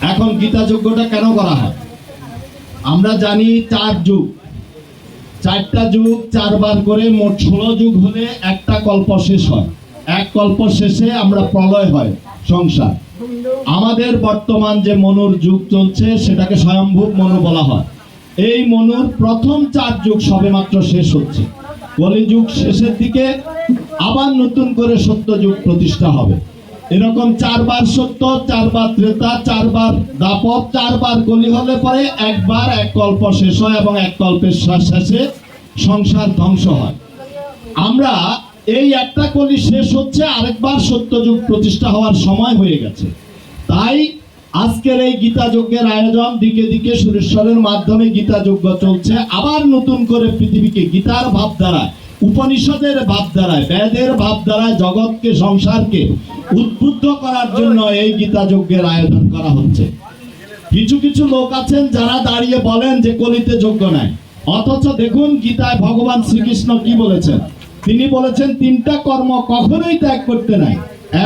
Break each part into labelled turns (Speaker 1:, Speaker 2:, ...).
Speaker 1: এখন গীতা যজ্ঞটা কেন করা হয়? আমরা জানি চার যুগ। চারটা যুগ চারবার করে মোট ষোলো যুগ হলে একটা কল্প শেষ হয়। এক কল্প শেষে আমরা প্রলয় হয় সংসার। আমাদের বর্তমান যে মনুর যুগ চলছে, সেটাকে স্বয়ংভূত মনু বলা হয়। এই মনুর প্রথম চার যুগ সবেমাত্র শেষ হচ্ছে। কলিযুগ শেষের দিকে আবার নতুন করে সত্য যুগ প্রতিষ্ঠা হবে। এরকম চারবার সত্য, চারবার ত্রেতা, চারবার দাপক চারবার গলি হলে পরে একবার এক কল্প শেষ হয় এবং এক কল্পের শেষ- সংসার ধ্বংস হয়। আমরা এই একটা কলি শেষ হচ্ছে, আরেকবার সত্যযুগ প্রতিষ্ঠা হওয়ার সময় হয়ে গেছে। তাই আজকের এই গীতা যজ্ঞের আয়োজন, দিকে দিকে সুরেশ্বরের মাধ্যমে গীতা যজ্ঞ চলছে, আবার নতুন করে পৃথিবীকে গীতার ভাব দ্বারায় উপনিষদের ভাব দ্বারায় বেদের ভাব দ্বারায় জগৎকে, সংসারকে উদ্বুদ্ধ করার জন্য এই গীতা যজ্ঞের আয়োজন করা হচ্ছে। কিছু কিছু লোক আছেন যারা দাঁড়িয়ে বলেন যে কলিতে যোগ্য নাই। অথচ দেখুন গীতায় ভগবান শ্রীকৃষ্ণ কি বলেছেন? তিনি বলেছেন, তিনটা কর্ম কখনোই ত্যাগ করতে নাই।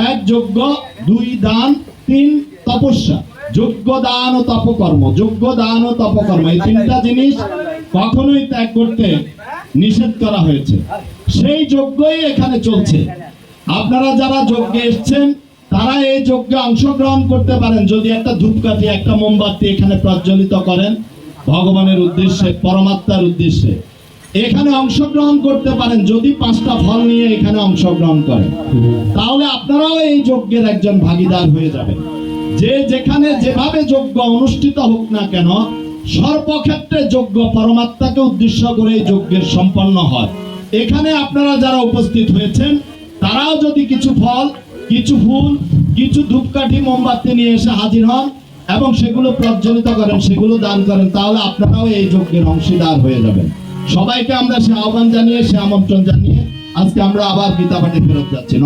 Speaker 1: এক যোগ্য দুই, দান, তিন, তপস্যা। যোগ্য দান ও তপকর্ম যোগ্য দান ও তপকর্ম। এই তিনটা জিনিস কখনোই ত্যাগ করতে নিষেধ করা হয়েছে। সেই যজ্ঞই এখানে চলছে। আপনারা যারা যজ্ঞে এসছেন, তারা এই যজ্ঞে অংশগ্রহণ করতে পারেন। যদি একটা ধূপকাঠি, একটা মোমবাতি এখানে প্রজ্বলিত করেন, ভগবানের উদ্দেশ্যে, পরমাত্মার উদ্দেশ্যে, এখানে অংশগ্রহণ করতে পারেন। যদি পাঁচটা ফল নিয়ে এখানে অংশগ্রহণ করেন, তাহলে আপনারাও এই যজ্ঞের একজন ভাগীদার হয়ে যাবেন। যে যেখানে যেভাবে যজ্ঞ অনুষ্ঠিত হোক না কেন সর্বক্ষেত্রে যজ্ঞ পরমাত্মাকে উদ্দেশ্য করে যজ্ঞের সম্পন্ন হয়। এখানে আপনারা যারা উপস্থিত হয়েছেন, তারাও যদি কিছু ফল, কিছু ফুল, কিছু ধূপকাঠি, মোমবাতি নিয়ে এসে হাজির হন এবং সেগুলো প্রজ্বলিত করেন, সেগুলো দান করেন, তাহলে আপনারাও এই যজ্ঞের অংশীদার হয়ে যাবেন। সবাইকে আমরা সে আহ্বান জানিয়ে, সে আমন্ত্রণ জানিয়ে আজকে আমরা আবার গীতা ফেরত যাচ্ছি।